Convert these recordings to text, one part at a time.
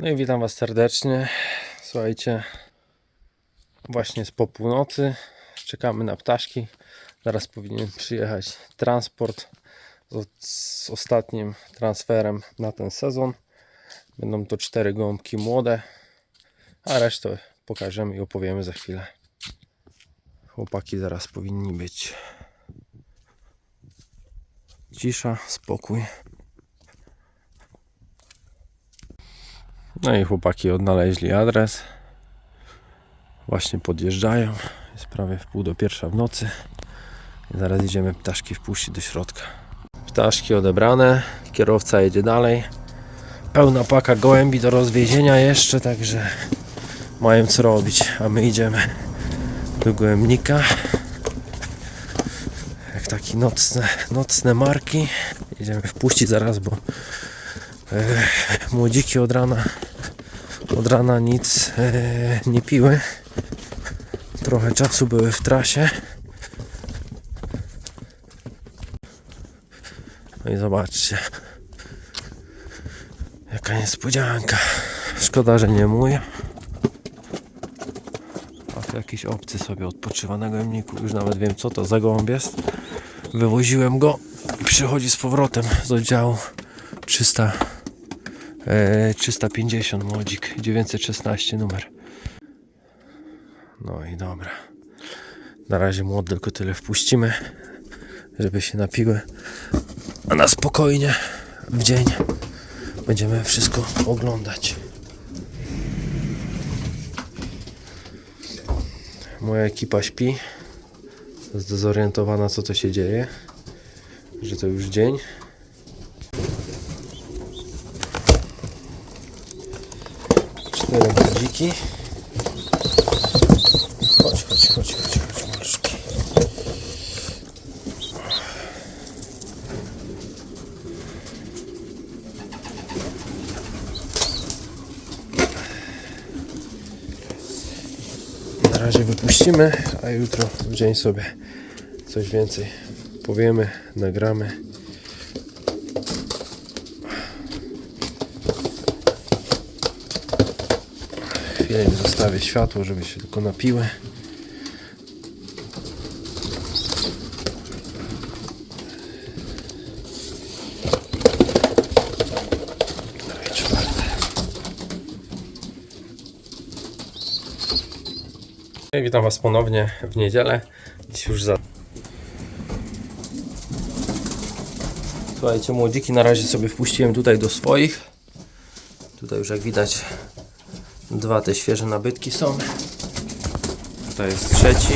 No i witam Was serdecznie. Słuchajcie, właśnie jest po północy. Czekamy na ptaszki. Zaraz powinien przyjechać transport z, z ostatnim transferem na ten sezon. Będą to cztery gąbki młode, a resztę pokażemy i opowiemy za chwilę. Chłopaki zaraz powinni być. Cisza, spokój. No i chłopaki odnaleźli adres. Właśnie podjeżdżają. Jest prawie w pół do pierwsza w nocy. I zaraz idziemy ptaszki wpuścić do środka. Ptaszki odebrane. Kierowca jedzie dalej. Pełna paka gołębi do rozwiezienia jeszcze, także mają co robić. A my idziemy do gołębnika. Jak takie nocne, nocne marki. Idziemy wpuścić zaraz, bo e, młodziki od rana od rana nic e, nie piły. Trochę czasu były w trasie. No i zobaczcie. Jaka niespodzianka. Szkoda, że nie mój. A tu jakiś obcy sobie odpoczywa na gołębniku. Już nawet wiem co to za gołąb jest. Wywoziłem go i przychodzi z powrotem z oddziału 300 E, 350 młodzik, 916 numer. No i dobra. Na razie młod tylko tyle wpuścimy, żeby się napiły. A na spokojnie w dzień będziemy wszystko oglądać. Moja ekipa śpi. Zdezorientowana co to się dzieje. Że to już dzień. Młodziki. Chodź, chodź, chodź, chodź, chodź, maluszki. Na razie wypuścimy, a jutro w dzień sobie coś więcej powiemy, nagramy. Chwilę im zostawię światło, żeby się tylko napiły. Witam Was ponownie w niedzielę. Dziś już za. Słuchajcie, młodziki na razie sobie wpuściłem tutaj do swoich. Tutaj już jak widać Dwa te świeże nabytki są. To jest trzeci.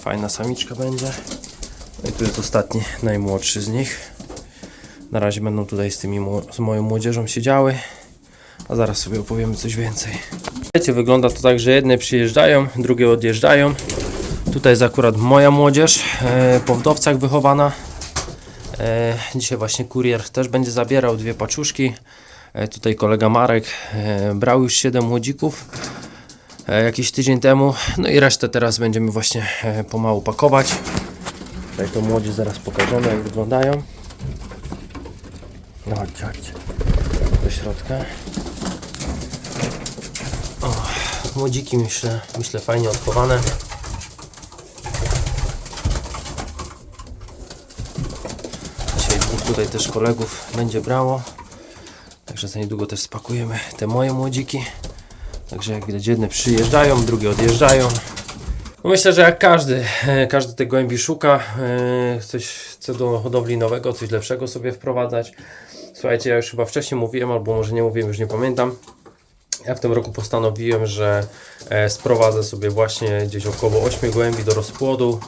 Fajna samiczka będzie. No i tu jest ostatni, najmłodszy z nich. Na razie będą tutaj z, tymi, z moją młodzieżą siedziały. A zaraz sobie opowiemy coś więcej. Wiecie, wygląda to tak, że jedne przyjeżdżają, drugie odjeżdżają. Tutaj jest akurat moja młodzież, e, po wdowcach wychowana. E, dzisiaj właśnie kurier też będzie zabierał dwie paczuszki. E, Tutaj kolega Marek e, brał już 7 młodzików e, jakiś tydzień temu. No i resztę teraz będziemy właśnie pomału pakować. Tutaj to młodzi zaraz pokażemy jak wyglądają. No chodźcie, chodźcie. Do środka. O, młodziki myślę, myślę fajnie odchowane. Dzisiaj dwóch tutaj też kolegów będzie brało. Także za niedługo też spakujemy te moje młodziki. Także jak widać jedne przyjeżdżają, drugie odjeżdżają. No myślę, że jak każdy, e, każdy tych gołębi szuka e, coś co do hodowli nowego, coś lepszego sobie wprowadzać. Słuchajcie, ja już chyba wcześniej mówiłem, albo może nie mówiłem, już nie pamiętam. Ja w tym roku postanowiłem, że e, sprowadzę sobie właśnie gdzieś około 8 gołębi do rozpłodu.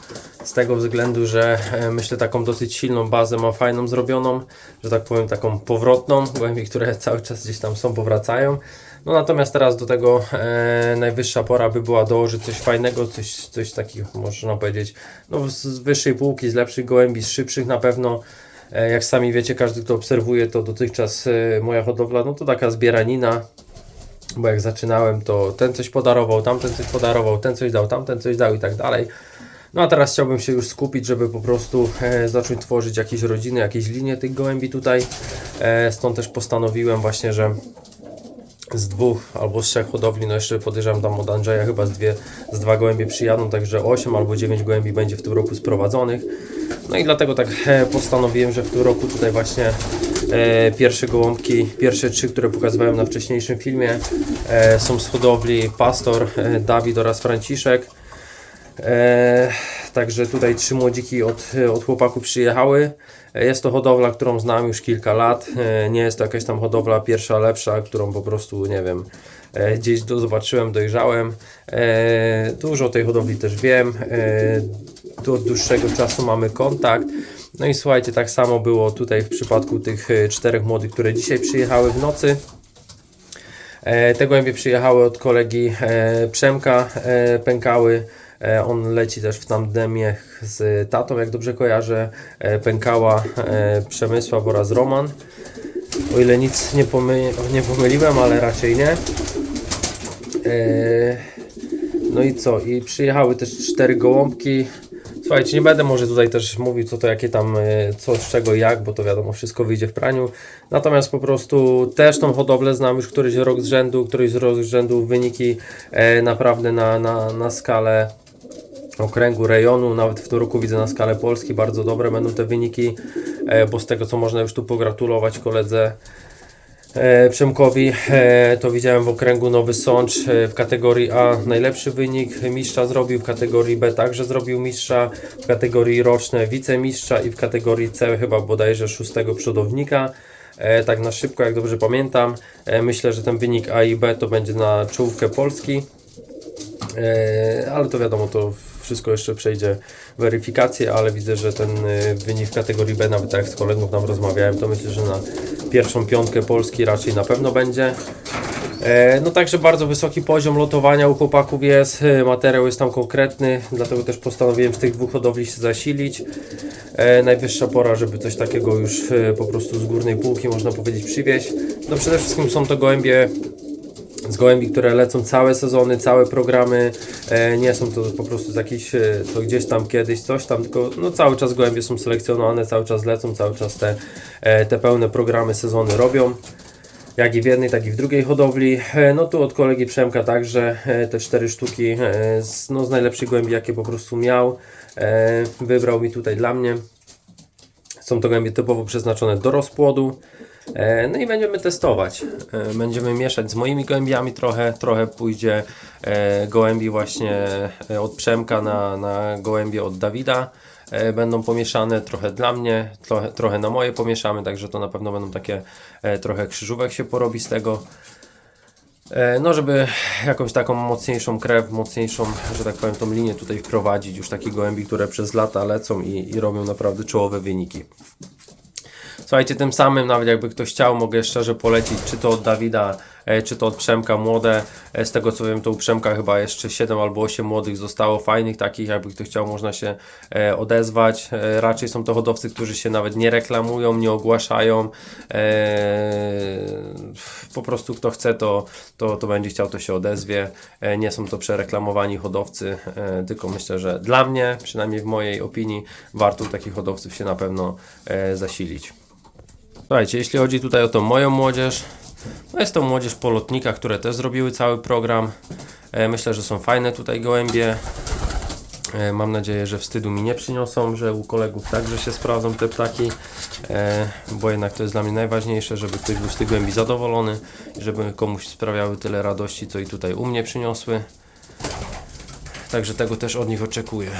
Z tego względu, że e, myślę taką dosyć silną bazę mam fajną zrobioną, że tak powiem taką powrotną. Gołębi, które cały czas gdzieś tam są, powracają. No natomiast teraz do tego e, najwyższa pora by była dołożyć coś fajnego, coś, coś takiego można powiedzieć, no z, z wyższej półki, z lepszych gołębi, z szybszych na pewno. E, jak sami wiecie, każdy kto obserwuje to dotychczas e, moja hodowla, no to taka zbieranina, bo jak zaczynałem, to ten coś podarował, tamten coś podarował, ten coś dał, tamten coś dał i tak dalej. No a teraz chciałbym się już skupić, żeby po prostu e, zacząć tworzyć jakieś rodziny, jakieś linie tych gołębi tutaj. E, stąd też postanowiłem właśnie, że z dwóch albo z trzech hodowli, no jeszcze podejrzewam tam od Andrzeja chyba z, dwie, z dwa gołębie przyjadą, także 8 albo 9 gołębi będzie w tym roku sprowadzonych. No i dlatego tak e, postanowiłem, że w tym roku tutaj właśnie e, pierwsze gołąbki, pierwsze trzy, które pokazywałem na wcześniejszym filmie e, są z hodowli Pastor, e, Dawid oraz Franciszek. E, także tutaj trzy młodziki od, od chłopaków przyjechały. E, Jest to hodowla, którą znam już kilka lat. E, Nie jest to jakaś tam hodowla pierwsza, lepsza, którą po prostu, nie wiem, gdzieś do, zobaczyłem, dojrzałem. Dużo o tej hodowli też wiem. Tu od dłuższego czasu mamy kontakt. No i słuchajcie, tak samo było tutaj w przypadku tych e, czterech młodych, które dzisiaj przyjechały w nocy. Te gołębie przyjechały od kolegi e, Przemka, e, pękały. E, On leci też w tandemie z tatą, jak dobrze kojarzę. E, Pękała e, Przemysław oraz Roman. O ile nic nie, pomy nie pomyliłem, ale raczej nie. No i co? I przyjechały też cztery gołąbki. Słuchajcie, nie będę może tutaj też mówił co to jakie tam, co z czego jak, bo to wiadomo, wszystko wyjdzie w praniu. Natomiast po prostu też tą hodowlę znam już któryś rok z rzędu, któryś z rok z rzędu wyniki naprawdę na, na, na skalę okręgu, rejonu, nawet w tym roku widzę na skalę Polski bardzo dobre będą te wyniki, e, bo z tego co można już tu pogratulować koledze e, Przemkowi, e, to widziałem w okręgu Nowy Sącz w kategorii A najlepszy wynik mistrza zrobił, w kategorii B także zrobił mistrza, w kategorii roczne wicemistrza i w kategorii C chyba bodajże szóstego przodownika. Tak na szybko, jak dobrze pamiętam. Myślę, że ten wynik A i B to będzie na czołówkę Polski. E, ale to wiadomo, to wszystko jeszcze przejdzie weryfikację, ale widzę, że ten e, wynik w kategorii B, nawet tak jak z kolegów nam rozmawiałem, to myślę, że na pierwszą piątkę Polski raczej na pewno będzie. E, No także bardzo wysoki poziom lotowania u chłopaków jest, materiał jest tam konkretny, dlatego też postanowiłem z tych dwóch hodowli się zasilić. Najwyższa pora, żeby coś takiego już po prostu z górnej półki można powiedzieć przywieźć. No przede wszystkim są to gołębie z gołębi, które lecą całe sezony, całe programy. E, nie są to po prostu z jakichś, e, to gdzieś tam kiedyś coś tam, tylko no, cały czas gołębie są selekcjonowane, cały czas lecą, cały czas te, e, te pełne programy, sezony robią. Jak i w jednej, tak i w drugiej hodowli. E, no tu od kolegi Przemka także e, te cztery sztuki e, z, no, z najlepszych gołębi, jakie po prostu miał. E, wybrał mi tutaj dla mnie. Są to gołębie typowo przeznaczone do rozpłodu. E, No i będziemy testować. E, Będziemy mieszać z moimi gołębiami trochę. Trochę pójdzie e, gołębi właśnie od Przemka na, na gołębie od Dawida. Będą pomieszane trochę dla mnie, trochę, trochę na moje pomieszamy, także to na pewno będą takie trochę krzyżówek się porobi z tego. No, żeby jakąś taką mocniejszą krew, mocniejszą, że tak powiem, tą linię tutaj wprowadzić. Już takie gołębi, które przez lata lecą i, i robią naprawdę czołowe wyniki. Słuchajcie, tym samym, nawet jakby ktoś chciał, mogę szczerze polecić, czy to od Dawida, e, czy to od Przemka młode. E, Z tego co wiem, to u Przemka chyba jeszcze 7 albo 8 młodych zostało fajnych takich, jakby ktoś chciał, można się e, odezwać. Raczej są to hodowcy, którzy się nawet nie reklamują, nie ogłaszają. Po prostu kto chce, to, to, to będzie chciał, to się odezwie. Nie są to przereklamowani hodowcy, tylko myślę, że dla mnie, przynajmniej w mojej opinii, warto takich hodowców się na pewno zasilić. Słuchajcie, jeśli chodzi tutaj o tą moją młodzież, no jest to młodzież po lotnikach, które też zrobiły cały program. E, Myślę, że są fajne tutaj gołębie. E, Mam nadzieję, że wstydu mi nie przyniosą, że u kolegów także się sprawdzą te ptaki, e, bo jednak to jest dla mnie najważniejsze, żeby ktoś był z tych gołębi zadowolony żeby komuś sprawiały tyle radości, co i tutaj u mnie przyniosły. Także tego też od nich oczekuję.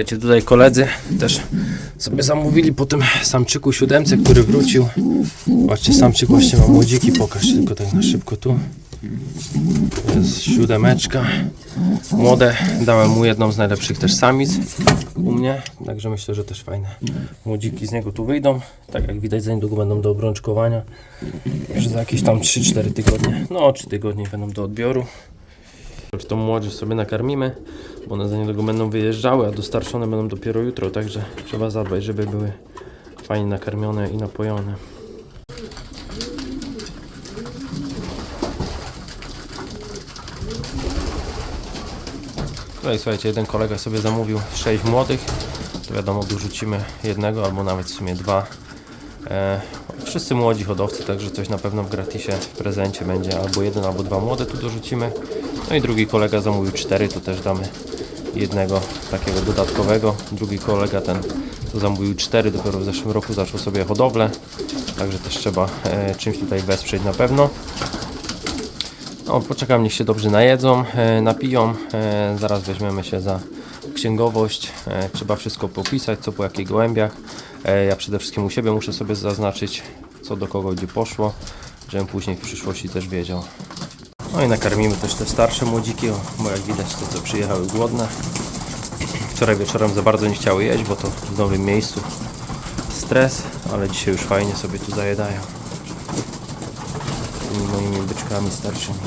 Wiecie, tutaj koledzy też sobie zamówili po tym samczyku siódemce, który wrócił. Zobaczcie, samczyk właśnie ma młodziki, pokaż tylko tak na szybko tu. Jest siódemeczka. Młode, dałem mu jedną z najlepszych też samic u mnie, także myślę, że też fajne młodziki z niego tu wyjdą. Tak jak widać za niedługo będą do obrączkowania. Że za jakieś tam 3-4 tygodnie, no 3 tygodnie będą do odbioru. Tą młodzież sobie nakarmimy, bo one za niedługo będą wyjeżdżały, a dostarczone będą dopiero jutro, także trzeba zadbać, żeby były fajnie nakarmione i napojone. No Tutaj słuchajcie, jeden kolega sobie zamówił 6 młodych, to wiadomo dorzucimy jednego albo nawet w sumie dwa. E, wszyscy młodzi hodowcy, także coś na pewno w gratisie, w prezencie będzie albo jeden, albo dwa młode tu dorzucimy. No i drugi kolega zamówił cztery, to też damy jednego takiego dodatkowego. Drugi kolega ten to zamówił cztery, dopiero w zeszłym roku zaczął sobie hodowlę. Także też trzeba e, czymś tutaj wesprzeć na pewno. No, poczekam, niech się dobrze najedzą, e, napiją. E, zaraz weźmiemy się za księgowość. E, trzeba wszystko popisać, co po jakich gołębiach. E, ja przede wszystkim u siebie muszę sobie zaznaczyć, co do kogo gdzie poszło, żebym później w przyszłości też wiedział. No i nakarmimy też te starsze młodziki, bo jak widać te co przyjechały głodne. Wczoraj wieczorem za bardzo nie chciały jeść, bo to w nowym miejscu stres, ale dzisiaj już fajnie sobie tu zajedają. Tymi moimi byczkami starszymi.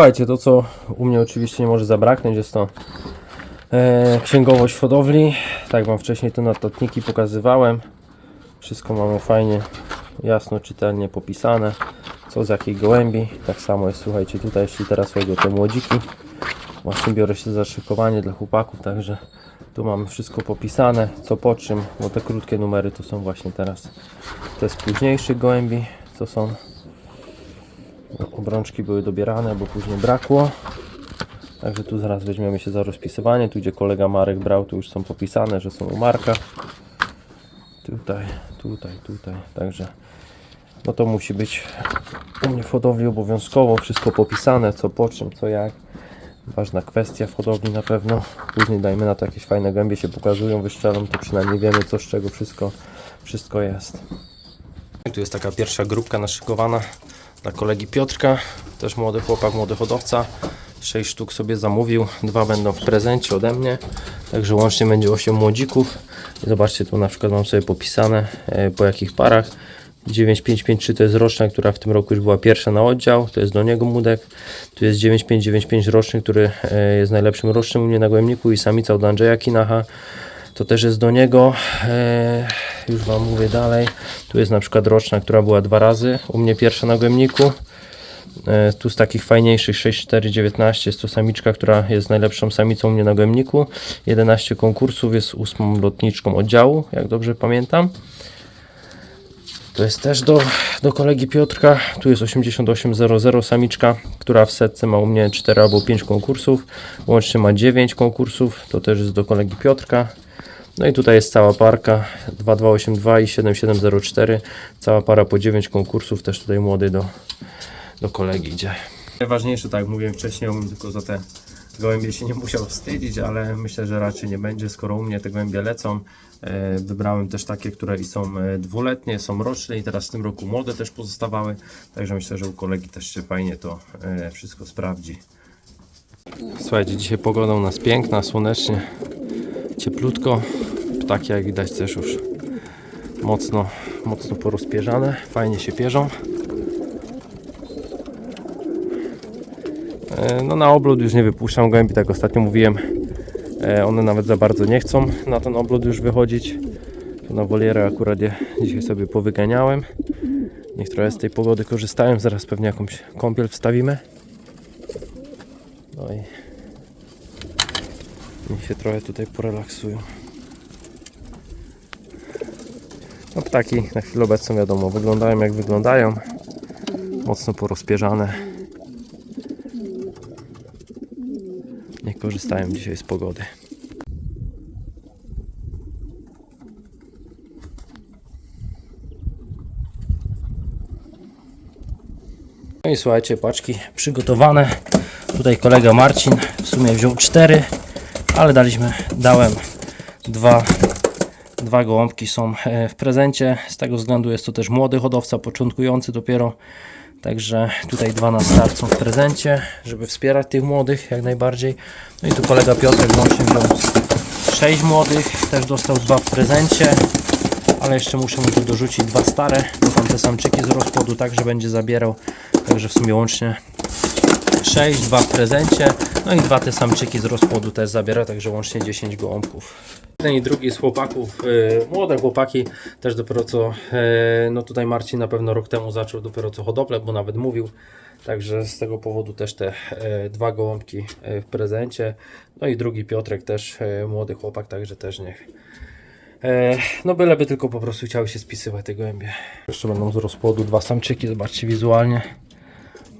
Słuchajcie, to co u mnie oczywiście nie może zabraknąć jest to e, księgowość hodowli. Tak Wam wcześniej te notatniki pokazywałem. Wszystko mamy fajnie, jasno, czytelnie popisane. Co z jakiej gołębi. Tak samo jest, słuchajcie, tutaj jeśli teraz chodzi o te młodziki. Właśnie biorę się za szykowanie dla chłopaków, także tu mamy wszystko popisane, co po czym, bo te krótkie numery to są właśnie teraz te z późniejszych gołębi, są obrączki były dobierane, bo później brakło. Także tu zaraz weźmiemy się za rozpisywanie. Tu gdzie kolega Marek brał, tu już są popisane, że są u Marka. Tutaj, tutaj, tutaj. Także no to musi być u mnie w hodowli obowiązkowo wszystko popisane, co po czym, co jak. Ważna kwestia w hodowli na pewno. Później dajmy na to jakieś fajne gębie się pokazują, wyszczelą, to przynajmniej wiemy co z czego wszystko, wszystko jest. Tu jest taka pierwsza grupka naszykowana dla kolegi Piotrka, też młody chłopak, młody hodowca. 6 sztuk sobie zamówił, dwa będą w prezencie ode mnie, także łącznie będzie 8 młodzików. Zobaczcie, tu na przykład mam sobie popisane e, po jakich parach. 9553 to jest roczna, która w tym roku już była pierwsza na oddział, to jest do niego młodek. Tu jest 9595 roczny, który e, jest najlepszym rocznym u mnie na głębniku i samica od Andrzeja Kinacha. To też jest do niego. E, już Wam mówię dalej. Tu jest na przykład roczna, która była dwa razy. U mnie pierwsza na głębniku. E, tu z takich fajniejszych 6419 jest to samiczka, która jest najlepszą samicą u mnie na głębniku. 11 konkursów, jest ósmą lotniczką oddziału, jak dobrze pamiętam. To jest też do, do kolegi Piotrka. Tu jest 8800 samiczka, która w setce ma u mnie 4 albo 5 konkursów. Łącznie ma 9 konkursów. To też jest do kolegi Piotrka. No i tutaj jest cała parka 2282 i 7704. Cała para po 9 konkursów. Też tutaj młody do, do kolegi idzie. Najważniejsze, tak jak mówiłem wcześniej, bym tylko za te gołębie się nie musiał wstydzić, ale myślę, że raczej nie będzie, skoro u mnie te gołębie lecą. E, Wybrałem też takie, które i są e, dwuletnie, są roczne i teraz w tym roku młode też pozostawały. Także myślę, że u kolegi też się fajnie to e, wszystko sprawdzi. Słuchajcie, dzisiaj pogoda u nas piękna, słonecznie, cieplutko. Ptaki jak widać też już mocno, mocno porozpierzane, fajnie się pierzą. E, No na oblód już nie wypuszczam gołębi, tak ostatnio mówiłem. E, One nawet za bardzo nie chcą na ten oblód już wychodzić. Tu na wolierę akurat je dzisiaj sobie powyganiałem. Niech trochę z tej pogody korzystają. Zaraz pewnie jakąś kąpiel wstawimy. No i niech się trochę tutaj porelaksują. No ptaki na chwilę obecną wiadomo wyglądają jak wyglądają. Mocno porozpierzane. Nie korzystają dzisiaj z pogody. No i słuchajcie, paczki przygotowane. Tutaj kolega Marcin w sumie wziął cztery, ale daliśmy, dałem dwa, dwa gołąbki są e, w prezencie. Z tego względu jest to też młody hodowca, początkujący dopiero. Także tutaj dwa na start są w prezencie, żeby wspierać tych młodych jak najbardziej. No i tu kolega Piotrek łącznie wziął 6 młodych, też dostał dwa w prezencie. ale jeszcze muszę mu tu dorzucić dwa stare, bo tam te samczyki z rozpłodu także będzie zabierał, także w sumie łącznie 6, dwa w prezencie, no i dwa te samczyki z rozpłodu też zabiera, także łącznie 10 gołąbków. Jeden i drugi z chłopaków, e, młode chłopaki, też dopiero co, e, no tutaj Marcin na pewno rok temu zaczął dopiero co hodowlę, bo nawet mówił, także z tego powodu też te e, dwa gołąbki e, w prezencie, no i drugi Piotrek też, e, młody chłopak, także też niech. E, no byleby tylko po prostu chciały się spisywać te gołębie. Jeszcze będą z rozpłodu dwa samczyki, zobaczcie wizualnie.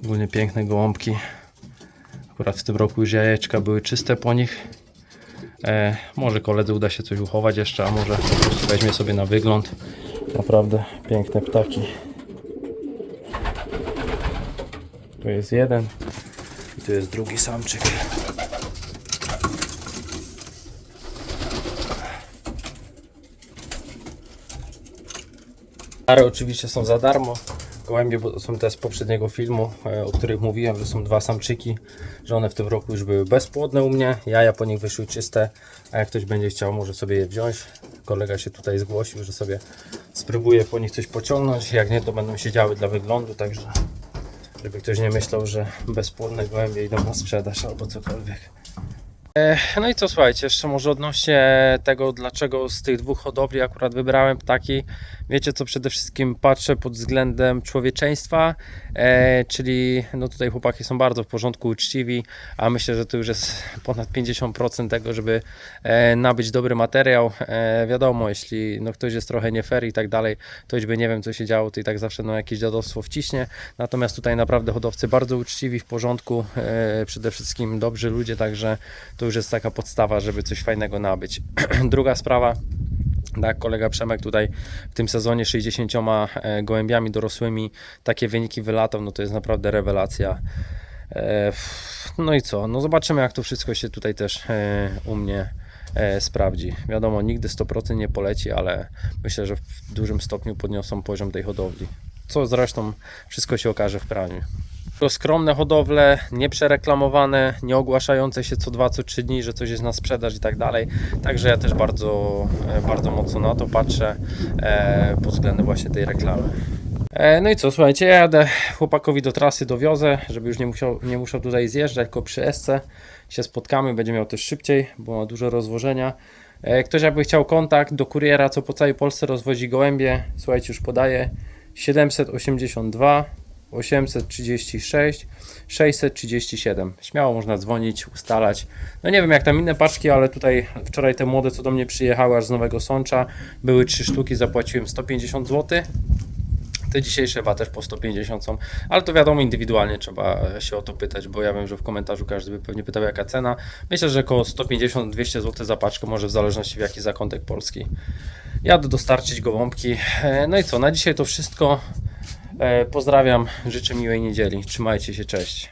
Ogólnie piękne gołąbki. Akurat w tym roku już jajeczka były czyste po nich. E, może koledze uda się coś uchować jeszcze, a może weźmie sobie na wygląd. Naprawdę piękne ptaki. Tu jest jeden i tu jest drugi samczyk. Pary oczywiście są za darmo. Gołębie bo są te z poprzedniego filmu, e, o których mówiłem, że są dwa samczyki, że one w tym roku już były bezpłodne u mnie. Jaja po nich wyszły czyste, a jak ktoś będzie chciał, może sobie je wziąć. Kolega się tutaj zgłosił, że sobie spróbuje po nich coś pociągnąć. Jak nie, to będą siedziały dla wyglądu, także żeby ktoś nie myślał, że bezpłodne gołębie idą na sprzedaż albo cokolwiek. E, No i co słuchajcie, jeszcze może odnośnie tego, dlaczego z tych dwóch hodowli akurat wybrałem ptaki. Wiecie co, przede wszystkim patrzę pod względem człowieczeństwa, e, czyli no tutaj chłopaki są bardzo w porządku, uczciwi, a myślę, że to już jest ponad 50% tego, żeby e, nabyć dobry materiał. E, wiadomo, jeśli no, ktoś jest trochę nie fair i tak dalej, to choćby nie wiem co się działo, to i tak zawsze no, jakieś dziadostwo wciśnie. Natomiast tutaj naprawdę hodowcy bardzo uczciwi, w porządku, e, przede wszystkim dobrzy ludzie, także to już jest taka podstawa, żeby coś fajnego nabyć. Druga sprawa, tak, kolega Przemek tutaj w tym sezonie 60 e, gołębiami dorosłymi takie wyniki wylatał, no to jest naprawdę rewelacja. E, No i co? No zobaczymy jak to wszystko się tutaj też e, u mnie sprawdzi. Wiadomo, nigdy 100% nie poleci, ale myślę, że w dużym stopniu podniosą poziom tej hodowli. Co zresztą wszystko się okaże w praniu. Skromne hodowle, nieprzereklamowane, nie ogłaszające się co 2-3 dni, że coś jest na sprzedaż i tak dalej. Także ja też bardzo, e, bardzo mocno na to patrzę e, pod względem właśnie tej reklamy. E, No i co, słuchajcie, ja jadę chłopakowi do trasy, dowiozę, żeby już nie musiał, nie musiał tutaj zjeżdżać, tylko przy Esce się spotkamy, będzie miał też szybciej, bo ma dużo rozwożenia. E, Ktoś jakby chciał kontakt do kuriera, co po całej Polsce rozwozi gołębie, słuchajcie, już podaję 782 836 637. Śmiało można dzwonić, ustalać. No nie wiem jak tam inne paczki, ale tutaj wczoraj te młode, co do mnie przyjechały aż z Nowego Sącza, były trzy sztuki, zapłaciłem 150 zł. Te dzisiejsze chyba też po 150 są, ale to wiadomo, indywidualnie trzeba się o to pytać, bo ja wiem, że w komentarzu każdy by pewnie pytał jaka cena. Myślę, że około 150-200 zł za paczkę, może w zależności w jaki zakątek Polski. Jadę dostarczyć gołąbki. E, No i co, na dzisiaj to wszystko. E, Pozdrawiam, życzę miłej niedzieli. Trzymajcie się, cześć.